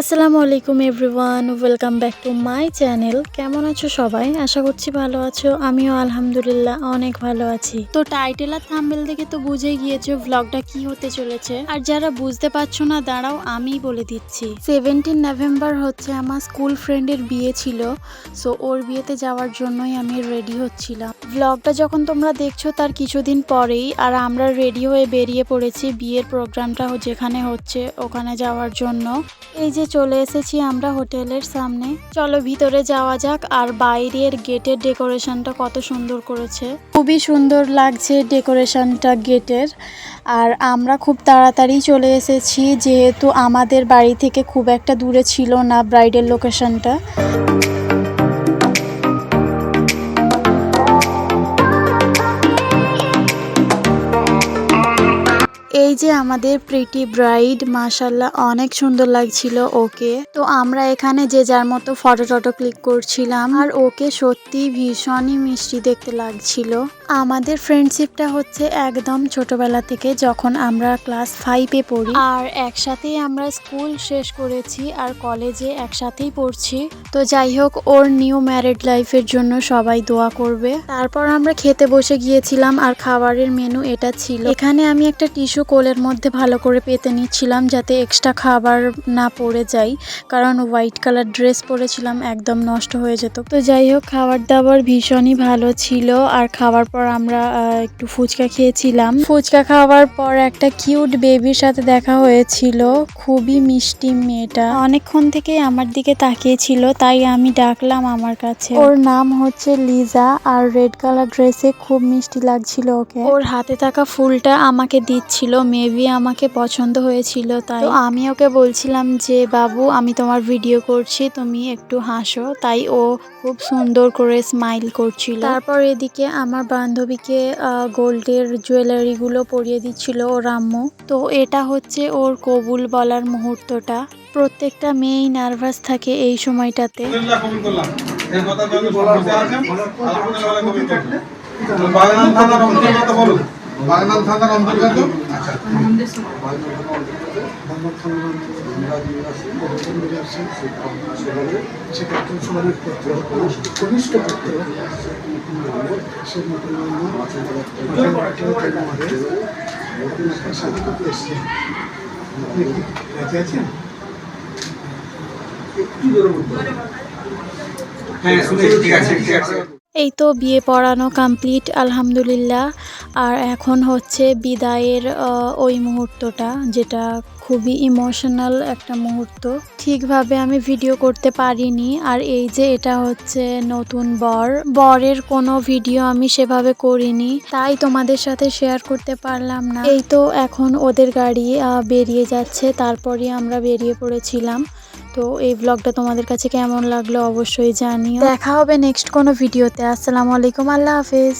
আসসালামু আলাইকুম everyone, welcome back to my channel. কেমন আছো সবাই? আশা করছি ভালো আছো। আমিও আলহামদুলিল্লাহ অনেক ভালো আছি। তো টাইটেল আর থাম্বেল দেখে তো বুঝে গিয়েছো ব্লগটা কি হতে চলেছে। আর যারা বুঝতে পারছ না, দাঁড়াও, আমিই বলে দিচ্ছি। সেভেন্টিন নভেম্বর হচ্ছে আমার স্কুল ফ্রেন্ডের বিয়ে ছিল। সো ওর বিয়েতে যাওয়ার জন্যই আমি রেডি হচ্ছিলাম। ব্লগটা যখন তোমরা দেখছ, তার কিছুদিন পরেই, আর আমরা রেডি হয়ে বেরিয়ে পড়েছি বিয়ের প্রোগ্রামটা যেখানে হচ্ছে, ওখানে যাওয়ার জন্য। এই যে চলে এসেছি আমরা হোটেলের সামনে। চলো ভিতরে যাওয়া যাক, আর বাইরের গেটের ডেকোরেশনটা কত সুন্দর করেছে। খুবই সুন্দর লাগছে ডেকোরেশনটা গেটের, আর আমরা খুব তাড়াতাড়ি চলে এসেছি, যেহেতু আমাদের বাড়ি থেকে খুব একটা দূরে ছিল না ব্রাইডের লোকেশনটা। এই যে আমাদের প্রিটি ব্রাইড মাশাল্লাহ অনেক সুন্দর লাগছিল ওকে। তো আমরা এখানে যে যার মতো ফটো টটো ক্লিক করছিলাম, আর ওকে সত্যি ভীষণই মিষ্টি দেখতে লাগছিল। আমাদের ফ্রেন্ডশিপটা হচ্ছে একদম ছোটবেলা থেকে যখন আমরা ক্লাস ফাইভে পড়ি। আর একসাথেই আমরা স্কুল শেষ করেছি, আর কলেজে একসাথেই পড়ছি। তো যাই হোক, ওর নিউ ম্যারিড লাইফের জন্য সবাই দোয়া করবে। তারপর আমরা খেতে বসে গিয়েছিলাম, আর খাবারের মেনু এটা ছিল। এখানে আমি একটা টিস্যু কোলের মধ্যে ভালো করে পেতে নিচ্ছিলাম যাতে এক্সট্রা খাবার না পড়ে যায়, কারণ হোয়াইট কালার ড্রেস পরেছিলাম একদম নষ্ট হয়ে যেত। তো যাই হোক, খাবার দাবার ভীষণই ভালো ছিল, আর খাওয়ার পর আমরা একটু ফুচকা খেয়েছিলাম। ফুচকা খাওয়ার পর একটা কিউট বেবির সাথে দেখা হয়েছিল, খুবই মিষ্টি মেয়েটা। অনেকক্ষণ থেকে আমার দিকে তাকিয়েছিল, তাই আমি ডাকলাম আমার কাছে। ওর নাম হচ্ছে লিজা, আর রেড কালার ড্রেসে খুব মিষ্টি লাগছিল ওকে। ওর হাতে থাকা ফুলটা আমাকে দিচ্ছিল মেবি আমাকে পছন্দ হয়েছিল তাই আমি ওকে বলছিলাম যে বাবু আমি তোমার ভিডিও করছি তুমি একটু হাসো তাই ও খুব সুন্দর করে স্মাইল করছিল তারপর এদিকে আমার বান্ধবীকে গোল্ডের জুয়েলারিগুলো পরিয়ে দিচ্ছিল ওর আম্মু তো এটা হচ্ছে ওর কবুল বলার মুহূর্তটা প্রত্যেকটা মেয়েই নার্ভাস থাকে এই সময়টাতে আলহামদুলিল্লাহ বাগনান থানার অন্তর্গত? আচ্ছা। কনিষ্ঠ পুত্র হ্যাঁ শুনেছি ঠিক আছে ঠিক আছে। এই তো বিয়ে পড়ানো কমপ্লিট আলহামদুলিল্লাহ। আর এখন হচ্ছে বিদায়ের ওই মুহূর্তটা, যেটা খুবই ইমোশনাল একটা মুহূর্ত। ঠিকভাবে আমি ভিডিও করতে পারিনি, আর এই যে এটা হচ্ছে নতুন বর। বরের কোনো ভিডিও আমি সেভাবে করিনি, তাই তোমাদের সাথে শেয়ার করতে পারলাম না। এই তো এখন ওদের গাড়ি বেরিয়ে যাচ্ছে, তারপরই আমরা বেরিয়ে পড়েছিলাম। তো এই ব্লগটা তোমাদের কাছে কেমন লাগল অবশ্যই জানিও। দেখা হবে নেক্সট কোনো ভিডিওতে। আসসালামু আলাইকুম, আল্লাহ হাফেজ।